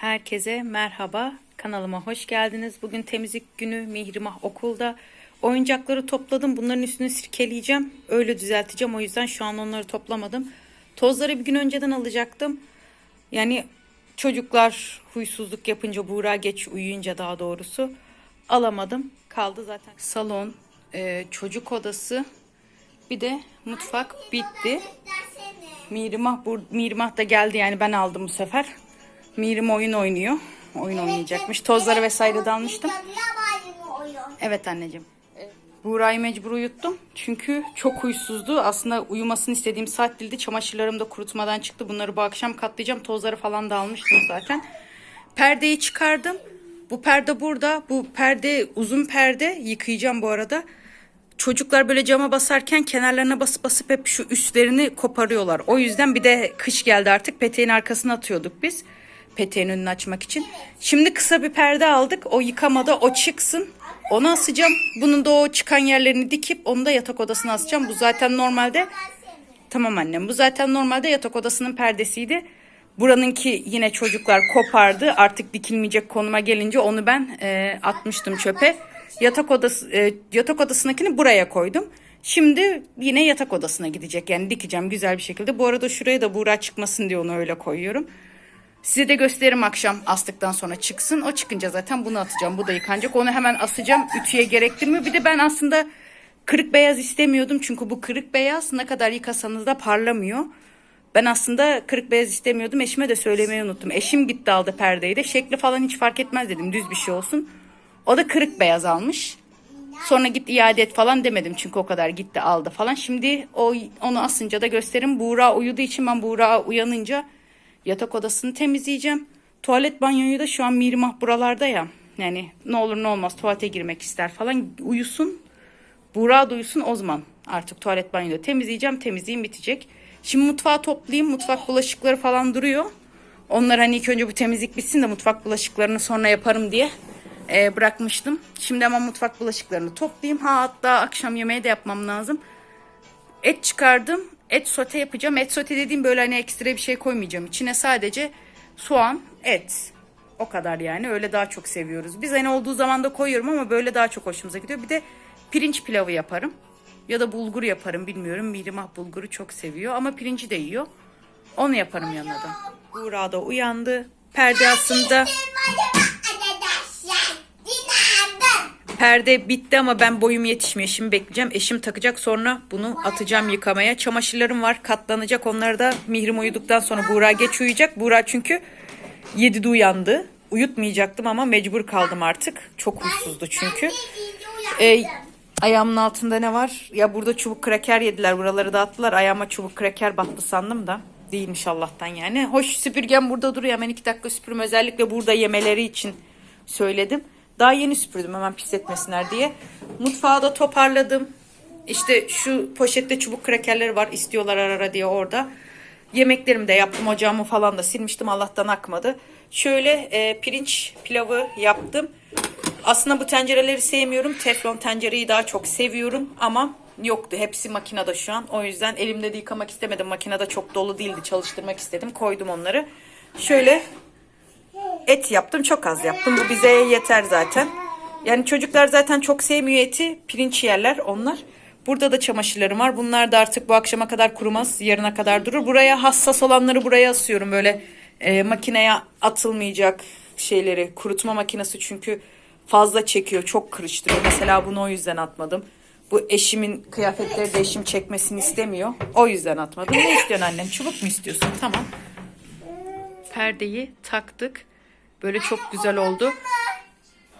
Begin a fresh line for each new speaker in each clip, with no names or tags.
Herkese merhaba. Kanalıma hoş geldiniz. Bugün temizlik günü Mihrimah okulda. Oyuncakları topladım. Bunların üstünü sirkeleyeceğim. Öyle düzelteceğim. O yüzden şu an onları toplamadım. Tozları bir gün önceden alacaktım. Yani çocuklar huysuzluk yapınca, Buğra geç uyuyunca daha doğrusu alamadım. Kaldı zaten. Salon, e, çocuk odası, bir de mutfak bitti. Mirimah, bur Mirimah da geldi yani ben aldım bu sefer. Mirim oyun oynuyor. Oyun oynayacakmış. Tozları vesaire de almıştım. Evet anneciğim. Buğra'yı mecbur uyuttum. Çünkü çok huysuzdu. Aslında uyumasını istediğim saat değildi. Çamaşırlarım da kurutmadan çıktı. Bunları bu akşam katlayacağım. Tozları falan da almıştım zaten. Perdeyi çıkardım. Bu perde burada. Bu perde uzun perde. Yıkayacağım bu arada. Çocuklar böyle cama basarken kenarlarına basıp basıp hep şu üstlerini koparıyorlar. O yüzden bir de kış geldi artık. Peteğin arkasına atıyorduk biz. Peteğin önünü açmak için. Şimdi kısa bir perde aldık. O yıkamada o çıksın. Onu asacağım. Bunun da o çıkan yerlerini dikip onu da yatak odasına asacağım. Bu zaten normalde Tamam annem. Bu zaten normalde yatak odasının perdesiydi. Buranınki yine çocuklar kopardı. Artık dikilmeyecek konuma gelince onu ben e, atmıştım çöpe. Yatak odası e, yatak odasındakini buraya koydum. Şimdi yine yatak odasına gidecek. Yani dikeceğim güzel bir şekilde. Bu arada şuraya da Buğra çıkmasın diye onu öyle koyuyorum. Size de gösteririm akşam astıktan sonra çıksın. O çıkınca zaten bunu atacağım. Bu da yıkanacak. Onu hemen asacağım. Ütüye gerektirmiyor. Bir de ben aslında kırık beyaz istemiyordum. Çünkü bu kırık beyaz ne kadar yıkasanız da parlamıyor. Ben aslında kırık beyaz istemiyordum. Eşime de söylemeyi unuttum. Eşim gitti aldı perdeyi de. Şekli falan hiç fark etmez dedim. Düz bir şey olsun. O da kırık beyaz almış. Sonra git iade et falan demedim. Çünkü o kadar gitti aldı falan. Şimdi o onu asınca da gösteririm. Buğra uyuduğu için ben Buğra uyanınca yatak odasını temizleyeceğim. Tuvalet banyoyu da şu an Mirmah buralarda ya. Yani ne olur ne olmaz tuvalete girmek ister falan. Uyusun. Buğra da uyusun o zaman artık tuvalet banyoyu da temizleyeceğim. Temizliğim bitecek. Şimdi mutfağı toplayayım. Mutfak bulaşıkları falan duruyor. Onlar hani ilk önce bu temizlik bitsin de mutfak bulaşıklarını sonra yaparım diye e, bırakmıştım. Şimdi ama mutfak bulaşıklarını toplayayım. Ha hatta akşam yemeği de yapmam lazım. Et çıkardım. Et sote yapacağım. Et sote dediğim böyle hani ekstra bir şey koymayacağım. İçine sadece soğan, et. O kadar yani. Öyle daha çok seviyoruz. Biz hani olduğu zaman da koyuyorum ama böyle daha çok hoşumuza gidiyor. Bir de pirinç pilavı yaparım. Ya da bulgur yaparım bilmiyorum. Mirimah bulguru çok seviyor ama pirinci de yiyor. Onu yaparım yanına da. Buğra da uyandı. Perde aslında Perde bitti ama ben boyum yetişmiyor. Şimdi bekleyeceğim. Eşim takacak sonra bunu atacağım yıkamaya. Çamaşırlarım var katlanacak. Onları da Mihrim uyuduktan sonra Buğra geç uyuyacak. Buğra çünkü 7'de uyandı. Uyutmayacaktım ama mecbur kaldım artık. Çok huysuzdu çünkü. Ee, ayağımın altında ne var? Ya burada çubuk kraker yediler. Buraları dağıttılar. Ayağıma çubuk kraker battı sandım da. Değilmiş Allah'tan yani. Hoş süpürgem burada duruyor. Hemen iki dakika süpürüm. Özellikle burada yemeleri için söyledim. Daha yeni süpürdüm hemen pis etmesinler diye. Mutfağı da toparladım. İşte şu poşette çubuk krakerleri var istiyorlar ara ara diye orada. Yemeklerimi de yaptım. Ocağımı falan da silmiştim. Allah'tan akmadı. Şöyle e, pirinç pilavı yaptım. Aslında bu tencereleri sevmiyorum. Teflon tencereyi daha çok seviyorum ama yoktu. Hepsi makinede şu an. O yüzden elimde de yıkamak istemedim. Makinede çok dolu değildi. Çalıştırmak istedim. Koydum onları. Şöyle et yaptım. Çok az yaptım. Bu bize yeter zaten. Yani çocuklar zaten çok sevmiyor eti. Pirinç yerler onlar. Burada da çamaşırlarım var. Bunlar da artık bu akşama kadar kurumaz. Yarına kadar durur. Buraya hassas olanları buraya asıyorum. Böyle e, makineye atılmayacak şeyleri. Kurutma makinesi çünkü fazla çekiyor. Çok kırıştırıyor. Mesela bunu o yüzden atmadım. Bu eşimin kıyafetleri de eşim çekmesini istemiyor. O yüzden atmadım. Ne istiyorsun annem? Çubuk mu istiyorsun? Tamam. Perdeyi taktık. Böyle çok güzel oldu.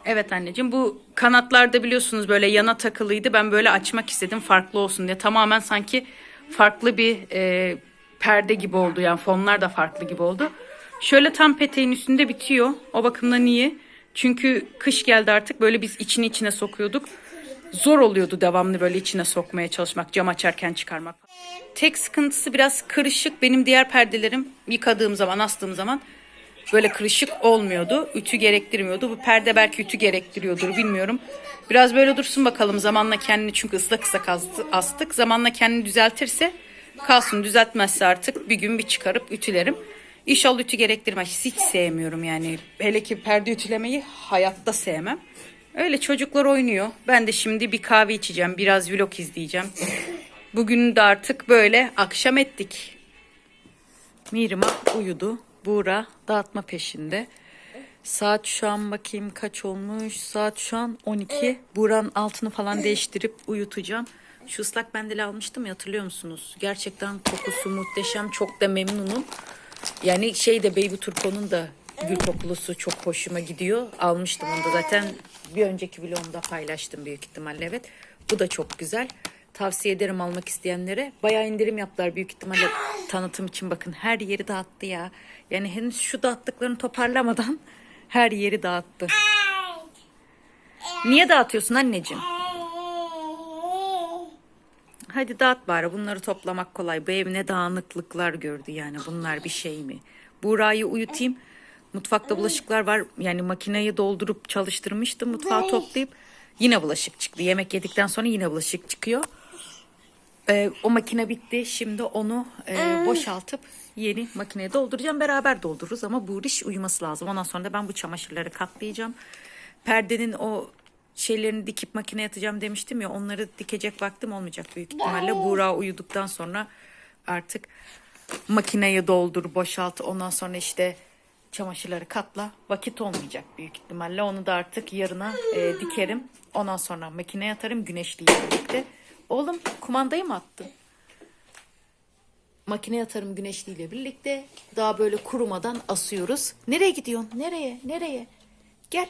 Evet anneciğim bu kanatlarda biliyorsunuz böyle yana takılıydı. Ben böyle açmak istedim farklı olsun diye. Tamamen sanki farklı bir e, perde gibi oldu. Yani fonlar da farklı gibi oldu. Şöyle tam peteğin üstünde bitiyor. O bakımdan iyi. Çünkü kış geldi artık böyle biz içini içine sokuyorduk. Zor oluyordu devamlı böyle içine sokmaya çalışmak, cam açarken çıkarmak. Tek sıkıntısı biraz kırışık. Benim diğer perdelerim yıkadığım zaman, astığım zaman böyle kırışık olmuyordu. Ütü gerektirmiyordu. Bu perde belki ütü gerektiriyordur bilmiyorum. Biraz böyle dursun bakalım zamanla kendini çünkü ıslak ıslak astı- astık. Zamanla kendini düzeltirse kalsın düzeltmezse artık bir gün bir çıkarıp ütülerim. İnşallah ütü gerektirmez. Hiç sevmiyorum yani. Hele ki perde ütülemeyi hayatta sevmem. Öyle çocuklar oynuyor. Ben de şimdi bir kahve içeceğim. Biraz vlog izleyeceğim. Bugün de artık böyle akşam ettik. Mirima uyudu. Buğra dağıtma peşinde. Saat şu an bakayım kaç olmuş. Saat şu an 12. Buğra'nın altını falan değiştirip uyutacağım. Şu ıslak mendili almıştım ya hatırlıyor musunuz? Gerçekten kokusu muhteşem. Çok da memnunum. Yani şey de Baby Turco'nun da gül kokulusu çok hoşuma gidiyor. Almıştım onu da zaten bir önceki vlogumda paylaştım büyük ihtimalle evet. Bu da çok güzel. Tavsiye ederim almak isteyenlere. Bayağı indirim yaptılar büyük ihtimalle tanıtım için bakın her yeri dağıttı ya. Yani henüz şu dağıttıklarını toparlamadan her yeri dağıttı. Niye dağıtıyorsun anneciğim? Hadi dağıt bari bunları toplamak kolay. Bu ev ne dağınıklıklar gördü yani bunlar bir şey mi? Buğra'yı uyutayım. Mutfakta bulaşıklar var. Yani makineyi doldurup çalıştırmıştım mutfağı toplayıp. Yine bulaşık çıktı. Yemek yedikten sonra yine bulaşık çıkıyor. Ee, o makine bitti. Şimdi onu e, boşaltıp yeni makineye dolduracağım. Beraber doldururuz ama bu iş uyuması lazım. Ondan sonra da ben bu çamaşırları katlayacağım. Perdenin o şeylerini dikip makineye atacağım demiştim ya onları dikecek vaktim olmayacak büyük ihtimalle. Buğra uyuduktan sonra artık makineye doldur, boşalt. Ondan sonra işte çamaşırları katla. Vakit olmayacak büyük ihtimalle. Onu da artık yarına e, dikerim. Ondan sonra makineye atarım güneşliyle birlikte. Oğlum kumandayı mı attın? Makineye atarım güneşliyle birlikte. Daha böyle kurumadan asıyoruz. Nereye gidiyorsun? Nereye? Nereye? Gel.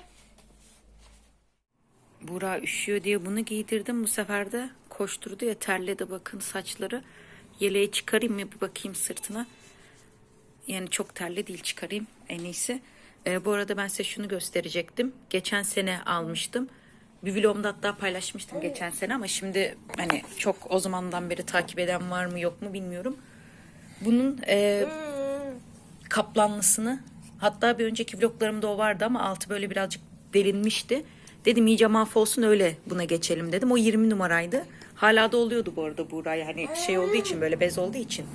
Buğra üşüyor diye bunu giydirdim. Bu sefer de koşturdu ya terledi bakın saçları. Yeleği çıkarayım mı bir bakayım sırtına. Yani çok terli değil çıkarayım en iyisi. Ee, bu arada ben size şunu gösterecektim. Geçen sene almıştım. Bir hatta paylaşmıştım geçen sene ama şimdi hani çok o zamandan beri takip eden var mı yok mu bilmiyorum. Bunun e, kaplanlısını hatta bir önceki vloglarımda o vardı ama altı böyle birazcık delinmişti. Dedim iyice mahvolsun öyle buna geçelim dedim. O 20 numaraydı. Hala da oluyordu bu arada Buğra yani şey olduğu için böyle bez olduğu için.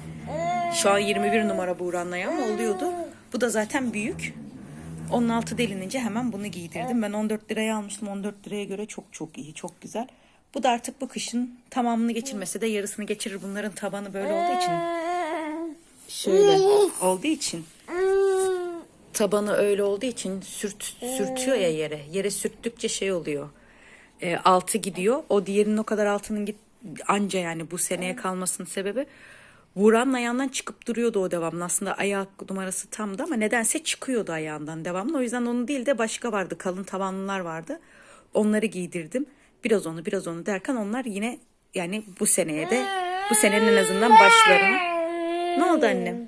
Şu an 21 numara Buğra'nın ayağı ama oluyordu. Bu da zaten büyük. Onun altı delinince hemen bunu giydirdim. Ben 14 liraya almıştım. 14 liraya göre çok çok iyi, çok güzel. Bu da artık bu kışın tamamını geçirmese de yarısını geçirir. Bunların tabanı böyle olduğu için. Şöyle olduğu için. Tabanı öyle olduğu için sürt, sürtüyor ya yere. Yere sürttükçe şey oluyor. E, altı gidiyor. O diğerinin o kadar altının git anca yani bu seneye kalmasının sebebi Buğra'nın ayağından çıkıp duruyordu o devamlı. Aslında ayak numarası tamdı ama nedense çıkıyordu ayağından devamlı. O yüzden onu değil de başka vardı. Kalın tabanlılar vardı. Onları giydirdim. Biraz onu biraz onu derken onlar yine yani bu seneye de bu senenin en azından başlarına. Ne oldu annem?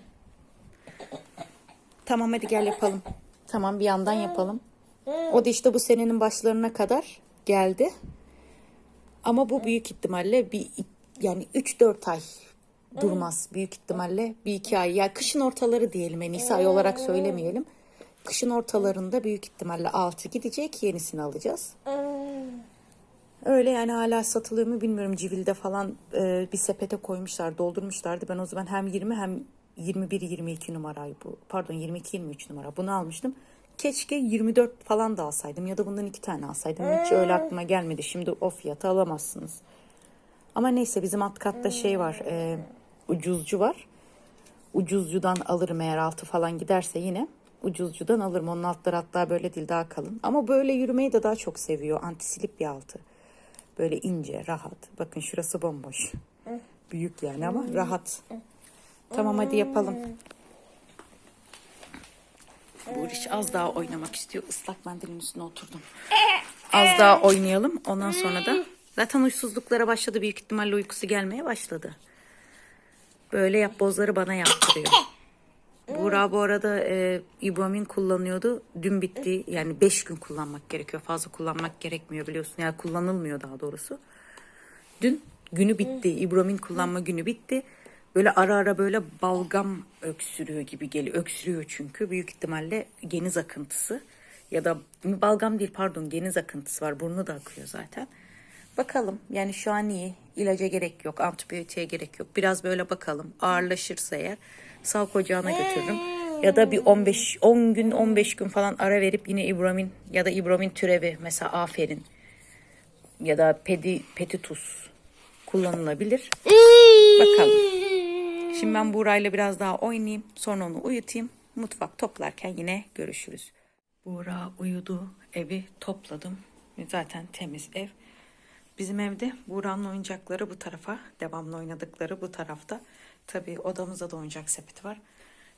Tamam hadi gel yapalım. Tamam bir yandan yapalım. O da işte bu senenin başlarına kadar geldi. Ama bu büyük ihtimalle bir yani 3-4 ay durmaz büyük ihtimalle bir iki ay. Ya kışın ortaları diyelim en iyisi ay olarak söylemeyelim. Kışın ortalarında büyük ihtimalle altı gidecek yenisini alacağız. Öyle yani hala satılıyor mu bilmiyorum. Civil'de falan e, bir sepete koymuşlar, doldurmuşlardı. Ben o zaman hem 20 hem 21-22 numarayı bu. Pardon 22-23 numara bunu almıştım. Keşke 24 falan da alsaydım ya da bundan iki tane alsaydım. Hiç öyle aklıma gelmedi. Şimdi o fiyata alamazsınız. Ama neyse bizim alt katta şey var. E, ucuzcu var. Ucuzcudan alırım eğer altı falan giderse yine. Ucuzcudan alırım. Onun altları hatta böyle değil daha kalın. Ama böyle yürümeyi de daha çok seviyor. Antisilip bir altı. Böyle ince, rahat. Bakın şurası bomboş. Büyük yani ama rahat. Tamam hadi yapalım. Bu iş az daha oynamak istiyor. Islak mendilin üstüne oturdum. Az daha oynayalım. Ondan sonra da zaten uysuzluklara başladı. Büyük ihtimalle uykusu gelmeye başladı. Böyle yapbozları bana yaptırıyor. Buğra bu arada e, ibuamin kullanıyordu. Dün bitti. Yani 5 gün kullanmak gerekiyor. Fazla kullanmak gerekmiyor biliyorsun. Yani kullanılmıyor daha doğrusu. Dün günü bitti. İbuamin kullanma günü bitti. Böyle ara ara böyle balgam öksürüyor gibi geliyor. Öksürüyor çünkü. Büyük ihtimalle geniz akıntısı. Ya da balgam değil pardon geniz akıntısı var. Burnu da akıyor zaten. Bakalım yani şu an iyi. İlaca gerek yok. Antibiyotiğe gerek yok. Biraz böyle bakalım. Ağırlaşırsa eğer sağlık ocağına götürürüm. Ya da bir 15 10 gün 15 gün falan ara verip yine İbrahim'in ya da İbrahim'in türevi mesela aferin ya da pedi petitus kullanılabilir. Bakalım. Şimdi ben Buğra'yla biraz daha oynayayım. Sonra onu uyutayım. Mutfak toplarken yine görüşürüz. Buğra uyudu. Evi topladım. Zaten temiz ev. Bizim evde Buğra'nın oyuncakları bu tarafa. Devamlı oynadıkları bu tarafta. Tabii odamızda da oyuncak sepeti var.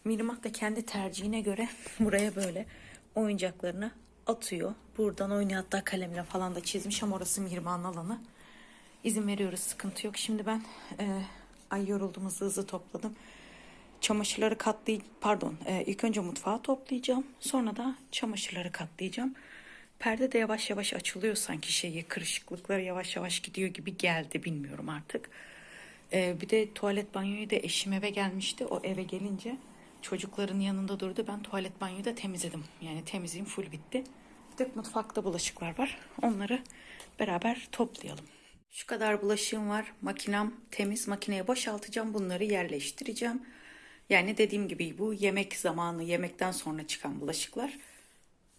Mirimak da kendi tercihine göre buraya böyle oyuncaklarını atıyor. Buradan oynuyor hatta kalemle falan da çizmiş ama orası Mihrimah'ın alanı. İzin veriyoruz sıkıntı yok. Şimdi ben e, ay yoruldum hızlı hızlı topladım. Çamaşırları katlayacağım. Pardon e, ilk önce mutfağı toplayacağım. Sonra da çamaşırları katlayacağım. Perde de yavaş yavaş açılıyor sanki şeyi kırışıklıkları yavaş yavaş gidiyor gibi geldi bilmiyorum artık. E, bir de tuvalet banyoyu da eşim eve gelmişti. O eve gelince çocukların yanında durdu. Ben tuvalet banyoyu da temizledim. Yani temizliğim full bitti. Bir tek mutfakta bulaşıklar var. Onları beraber toplayalım. Şu kadar bulaşığım var. Makinem temiz. Makineye boşaltacağım. Bunları yerleştireceğim. Yani dediğim gibi bu yemek zamanı, yemekten sonra çıkan bulaşıklar.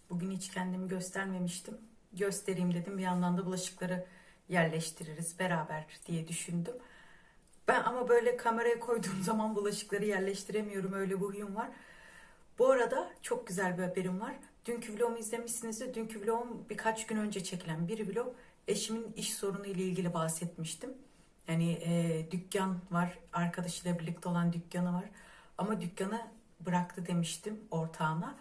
Bugün hiç kendimi göstermemiştim. Göstereyim dedim. Bir yandan da bulaşıkları yerleştiririz beraber diye düşündüm. Ben ama böyle kameraya koyduğum zaman bulaşıkları yerleştiremiyorum. Öyle bir huyum var. Bu arada çok güzel bir haberim var. Dünkü vlogumu izlemişsinizdir. Dünkü vlogum birkaç gün önce çekilen bir vlog. Eşimin iş sorunu ile ilgili bahsetmiştim. Yani e, dükkan var. Arkadaşıyla birlikte olan dükkanı var. Ama dükkanı bıraktı demiştim ortağına.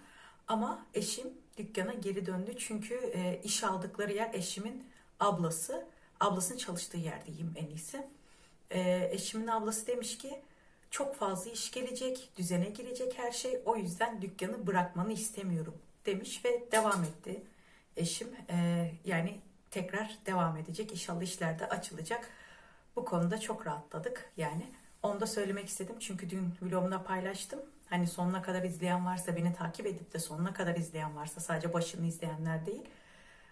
Ama eşim dükkana geri döndü. Çünkü e, iş aldıkları yer eşimin ablası. Ablasının çalıştığı yer diyeyim en iyisi. E, eşimin ablası demiş ki çok fazla iş gelecek, düzene girecek her şey. O yüzden dükkanı bırakmanı istemiyorum demiş ve devam etti. Eşim e, yani tekrar devam edecek. İnşallah işler de açılacak. Bu konuda çok rahatladık. Yani onu da söylemek istedim. Çünkü dün vlogumda paylaştım. Hani sonuna kadar izleyen varsa beni takip edip de sonuna kadar izleyen varsa sadece başını izleyenler değil.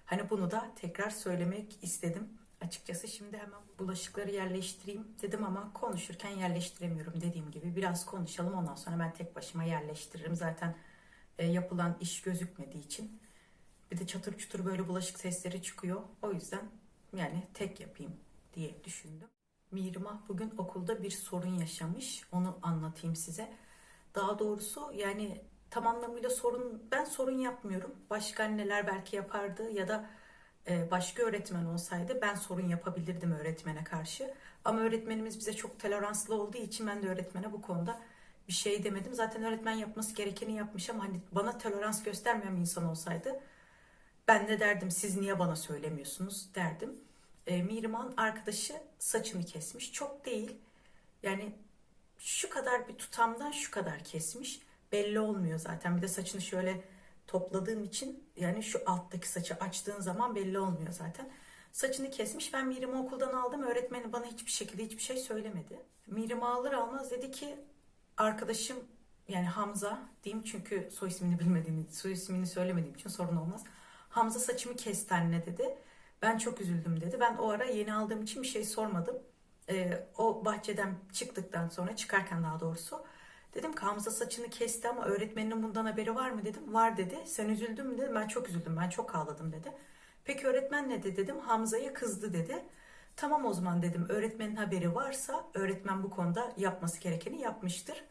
Hani bunu da tekrar söylemek istedim. Açıkçası şimdi hemen bulaşıkları yerleştireyim dedim ama konuşurken yerleştiremiyorum dediğim gibi. Biraz konuşalım ondan sonra ben tek başıma yerleştiririm. Zaten e, yapılan iş gözükmediği için. Bir de çatır çutur böyle bulaşık sesleri çıkıyor. O yüzden yani tek yapayım diye düşündüm. Mirma bugün okulda bir sorun yaşamış. Onu anlatayım size. Daha doğrusu yani tam anlamıyla sorun ben sorun yapmıyorum. Başka anneler belki yapardı ya da e, başka öğretmen olsaydı ben sorun yapabilirdim öğretmene karşı. Ama öğretmenimiz bize çok toleranslı olduğu için ben de öğretmene bu konuda bir şey demedim. Zaten öğretmen yapması gerekeni yapmış ama hani bana tolerans göstermeyen bir insan olsaydı ben de derdim siz niye bana söylemiyorsunuz derdim. E, Mihrimah'ın arkadaşı saçını kesmiş. Çok değil. Yani şu kadar bir tutamdan şu kadar kesmiş. Belli olmuyor zaten. Bir de saçını şöyle topladığım için yani şu alttaki saçı açtığın zaman belli olmuyor zaten. Saçını kesmiş. Ben Mihrimah'ı okuldan aldım. Öğretmeni bana hiçbir şekilde hiçbir şey söylemedi. Mihrimah alır almaz dedi ki arkadaşım yani Hamza diyeyim çünkü soy ismini bilmediğim, soy ismini söylemediğim için sorun olmaz. Hamza saçımı anne dedi. Ben çok üzüldüm dedi. Ben o ara yeni aldığım için bir şey sormadım. Ee, o bahçeden çıktıktan sonra çıkarken daha doğrusu dedim ki Hamza saçını kesti ama öğretmeninin bundan haberi var mı dedim. Var dedi. Sen üzüldün mü dedim. Ben çok üzüldüm. Ben çok ağladım dedi. Peki öğretmen ne dedi dedim. Hamza'ya kızdı dedi. Tamam o zaman dedim. Öğretmenin haberi varsa öğretmen bu konuda yapması gerekeni yapmıştır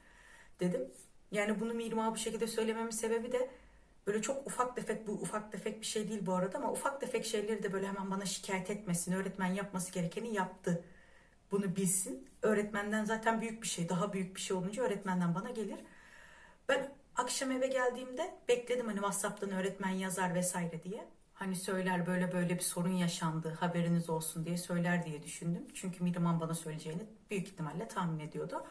dedim. Yani bunu Mirma bu şekilde söylememin sebebi de böyle çok ufak tefek bu ufak tefek bir şey değil bu arada ama ufak tefek şeyleri de böyle hemen bana şikayet etmesin. Öğretmen yapması gerekeni yaptı. Bunu bilsin. Öğretmenden zaten büyük bir şey, daha büyük bir şey olunca öğretmenden bana gelir. Ben akşam eve geldiğimde bekledim hani WhatsApp'tan öğretmen yazar vesaire diye. Hani söyler böyle böyle bir sorun yaşandı haberiniz olsun diye söyler diye düşündüm. Çünkü Miriman bana söyleyeceğini büyük ihtimalle tahmin ediyordu.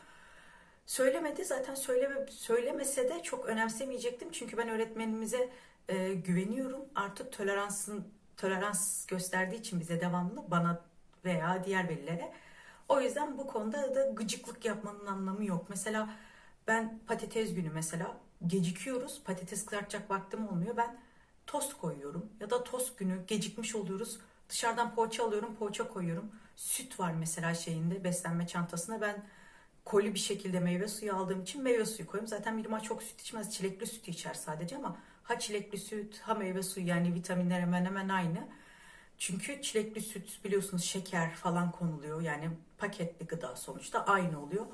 Söylemedi zaten söyleme, söylemese de çok önemsemeyecektim. Çünkü ben öğretmenimize e, güveniyorum. Artık toleransın tolerans gösterdiği için bize devamlı bana veya diğer velilere. O yüzden bu konuda da gıcıklık yapmanın anlamı yok. Mesela ben patates günü mesela gecikiyoruz. Patates kızartacak vaktim olmuyor. Ben tost koyuyorum. Ya da tost günü gecikmiş oluyoruz. Dışarıdan poğaça alıyorum, poğaça koyuyorum. Süt var mesela şeyinde beslenme çantasına. Ben
koli bir şekilde meyve suyu aldığım için meyve suyu koyuyorum. Zaten Mirma çok süt içmez. Çilekli sütü içer sadece ama ha çilekli süt ha meyve suyu yani vitaminler hemen hemen aynı. Çünkü çilekli süt biliyorsunuz şeker falan konuluyor. Yani paketli gıda sonuçta aynı oluyor.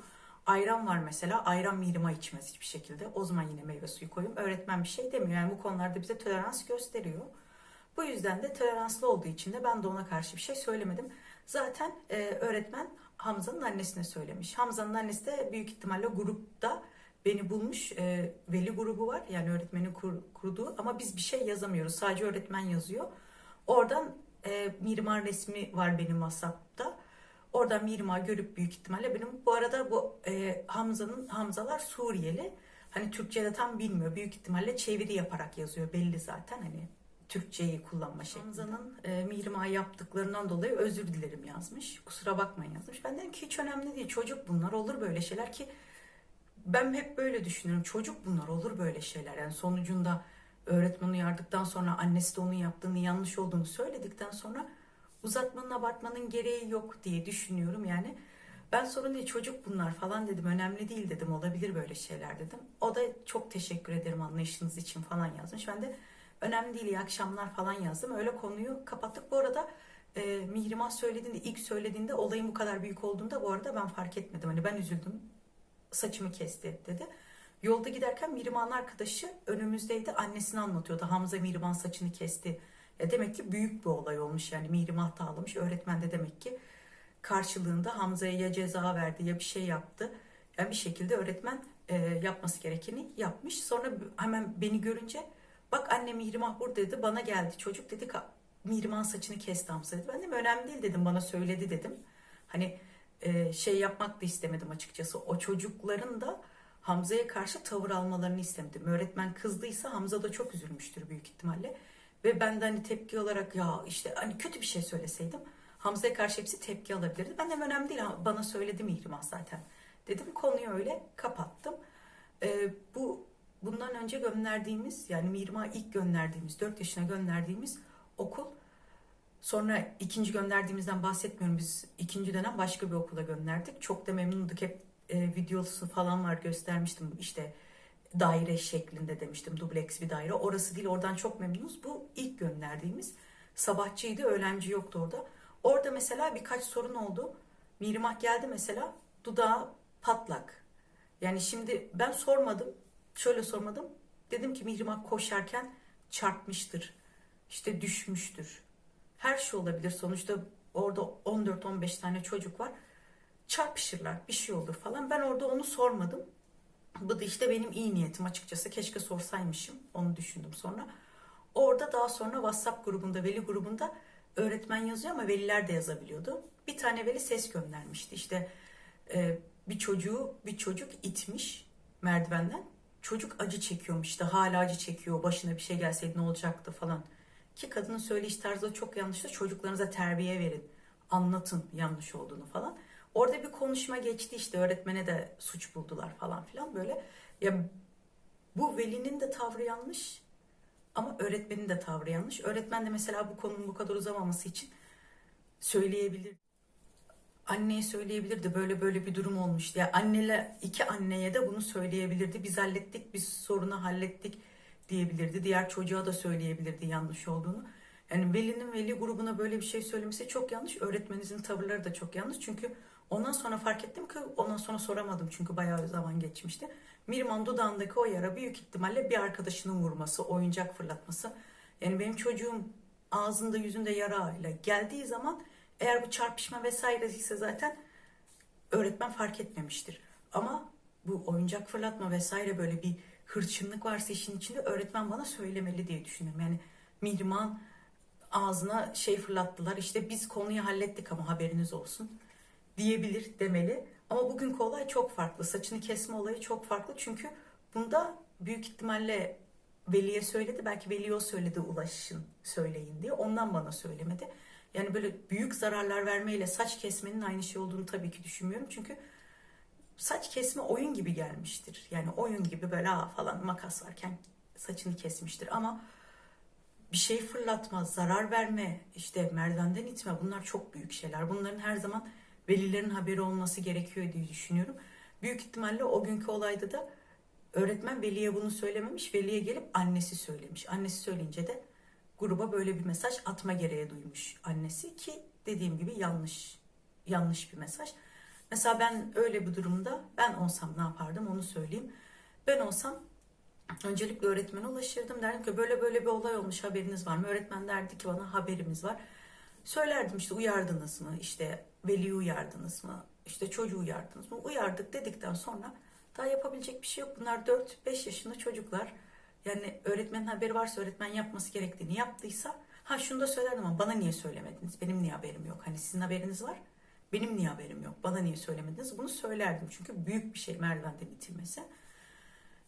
Ayran var mesela. Ayran Mirma içmez hiçbir şekilde. O zaman yine meyve suyu koyayım. Öğretmen bir şey demiyor. Yani bu konularda bize tolerans gösteriyor. Bu yüzden de toleranslı olduğu için de ben de ona karşı bir şey söylemedim. Zaten e, öğretmen Hamza'nın annesine söylemiş. Hamza'nın annesi de büyük ihtimalle grupta beni bulmuş. E, veli grubu var yani öğretmenin kur- kurduğu ama biz bir şey yazamıyoruz. Sadece öğretmen yazıyor. Oradan e, Mirmar resmi var benim WhatsApp'ta. Oradan Mirmar görüp büyük ihtimalle benim bu arada bu e, Hamza'nın Hamzalar Suriyeli. Hani Türkçe'de tam bilmiyor. Büyük ihtimalle çeviri yaparak yazıyor belli zaten hani Türkçeyi kullanma şeklinde. Hamza'nın e, Mirma yaptıklarından dolayı özür dilerim yazmış. Kusura bakmayın yazmış. Ben dedim ki hiç önemli değil. Çocuk bunlar olur böyle şeyler ki ben hep böyle düşünüyorum. Çocuk bunlar olur böyle şeyler. Yani sonucunda öğretmen uyardıktan sonra annesi de onun yaptığını yanlış olduğunu söyledikten sonra uzatmanın abartmanın gereği yok diye düşünüyorum. Yani ben sorun değil çocuk bunlar falan dedim. Önemli değil dedim. Olabilir böyle şeyler dedim. O da çok teşekkür ederim anlayışınız için falan yazmış. Ben de önemli değil iyi akşamlar falan yazdım. Öyle konuyu kapattık. Bu arada e, Mihrimah söylediğinde ilk söylediğinde olayın bu kadar büyük olduğunda bu arada ben fark etmedim. Hani ben üzüldüm. Saçımı kesti dedi. Yolda giderken Mihrimah'ın arkadaşı önümüzdeydi. Annesini anlatıyordu. Hamza Mihrimah'ın saçını kesti. Ya demek ki büyük bir olay olmuş yani Mihrimah da. Öğretmen de demek ki karşılığında Hamza'ya ya ceza verdi ya bir şey yaptı. Yani bir şekilde öğretmen e, yapması gerekeni yapmış. Sonra hemen beni görünce bak anne Mihrimah burada dedi bana geldi çocuk dedi ki saçını kesti Hamza dedi. Ben de önemli değil dedim bana söyledi dedim. Hani e, şey yapmak da istemedim açıkçası. O çocukların da Hamza'ya karşı tavır almalarını istemedim. Öğretmen kızdıysa Hamza da çok üzülmüştür büyük ihtimalle. Ve ben de hani tepki olarak ya işte hani kötü bir şey söyleseydim Hamza'ya karşı hepsi tepki alabilirdi. Ben de önemli değil bana söyledi Mihrimah zaten. Dedim konuyu öyle kapattım. Ee, bu bundan önce gönderdiğimiz yani Mihrimah'a ilk gönderdiğimiz 4 yaşına gönderdiğimiz okul sonra ikinci gönderdiğimizden bahsetmiyorum. Biz ikinci dönem başka bir okula gönderdik. Çok da memnunduk. Hep e, videosu falan var göstermiştim. İşte daire şeklinde demiştim. Dubleks bir daire. Orası değil oradan çok memnunuz. Bu ilk gönderdiğimiz sabahçıydı. Öğlenci yoktu orada. Orada mesela birkaç sorun oldu. Mihrimah geldi mesela dudağı patlak. Yani şimdi ben sormadım. Şöyle sormadım. Dedim ki Mihrimah koşarken çarpmıştır. İşte düşmüştür. Her şey olabilir. Sonuçta orada 14-15 tane çocuk var. Çarpışırlar. Bir şey olur falan. Ben orada onu sormadım. Bu da işte benim iyi niyetim açıkçası. Keşke sorsaymışım. Onu düşündüm sonra. Orada daha sonra WhatsApp grubunda, veli grubunda öğretmen yazıyor ama veliler de yazabiliyordu. Bir tane veli ses göndermişti. İşte e, bir çocuğu bir çocuk itmiş merdivenden. Çocuk acı çekiyormuş işte hala acı çekiyor. Başına bir şey gelseydi ne olacaktı falan. Ki kadının söyleyiş tarzı çok yanlıştı. Çocuklarınıza terbiye verin. Anlatın yanlış olduğunu falan. Orada bir konuşma geçti işte öğretmene de suç buldular falan filan böyle. Ya bu velinin de tavrı yanlış ama öğretmenin de tavrı yanlış. Öğretmen de mesela bu konunun bu kadar uzamaması için söyleyebilir. Anneye söyleyebilirdi böyle böyle bir durum olmuş diye. Annele iki anneye de bunu söyleyebilirdi. Biz hallettik, biz sorunu hallettik diyebilirdi. Diğer çocuğa da söyleyebilirdi yanlış olduğunu. Yani velinin veli grubuna böyle bir şey söylemesi çok yanlış. Öğretmeninizin tavırları da çok yanlış. Çünkü ondan sonra fark ettim ki ondan sonra soramadım çünkü bayağı zaman geçmişti. Mirman dudağındaki o yara büyük ihtimalle bir arkadaşının vurması, oyuncak fırlatması. Yani benim çocuğum ağzında yüzünde yarayla geldiği zaman eğer bu çarpışma vesaire ise zaten öğretmen fark etmemiştir. Ama bu oyuncak fırlatma vesaire böyle bir hırçınlık varsa işin içinde öğretmen bana söylemeli diye düşünüyorum. Yani Mihrimah'ın ağzına şey fırlattılar işte biz konuyu hallettik ama haberiniz olsun diyebilir demeli. Ama bugünkü olay çok farklı. Saçını kesme olayı çok farklı. Çünkü bunda büyük ihtimalle Veli'ye söyledi. Belki Veli'ye söyledi ulaşın söyleyin diye. Ondan bana söylemedi. Yani böyle büyük zararlar vermeyle saç kesmenin aynı şey olduğunu tabii ki düşünmüyorum. Çünkü saç kesme oyun gibi gelmiştir. Yani oyun gibi böyle aa falan makas varken saçını kesmiştir. Ama bir şey fırlatma, zarar verme, işte merdivenden itme bunlar çok büyük şeyler. Bunların her zaman velilerin haberi olması gerekiyor diye düşünüyorum. Büyük ihtimalle o günkü olayda da öğretmen veliye bunu söylememiş. Veliye gelip annesi söylemiş. Annesi söyleyince de gruba böyle bir mesaj atma gereği duymuş annesi ki dediğim gibi yanlış yanlış bir mesaj. Mesela ben öyle bir durumda ben olsam ne yapardım onu söyleyeyim. Ben olsam öncelikle öğretmene ulaşırdım. Derdim ki böyle böyle bir olay olmuş haberiniz var mı? Öğretmen derdi ki bana haberimiz var. Söylerdim işte uyardınız mı? İşte veli uyardınız mı? İşte çocuğu uyardınız mı? Uyardık dedikten sonra daha yapabilecek bir şey yok. Bunlar 4-5 yaşında çocuklar. Yani öğretmenin haberi varsa öğretmen yapması gerektiğini yaptıysa ha şunu da söylerdim ama bana niye söylemediniz? Benim niye haberim yok? Hani sizin haberiniz var. Benim niye haberim yok? Bana niye söylemediniz? Bunu söylerdim çünkü büyük bir şey merdivenden itilmesi.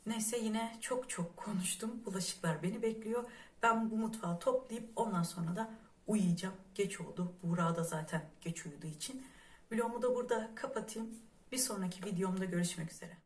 Neyse yine çok çok konuştum. Bulaşıklar beni bekliyor. Ben bu mutfağı toplayıp ondan sonra da uyuyacağım. Geç oldu. Buğra da zaten geç uyuduğu için. Vlogumu da burada kapatayım. Bir sonraki videomda görüşmek üzere.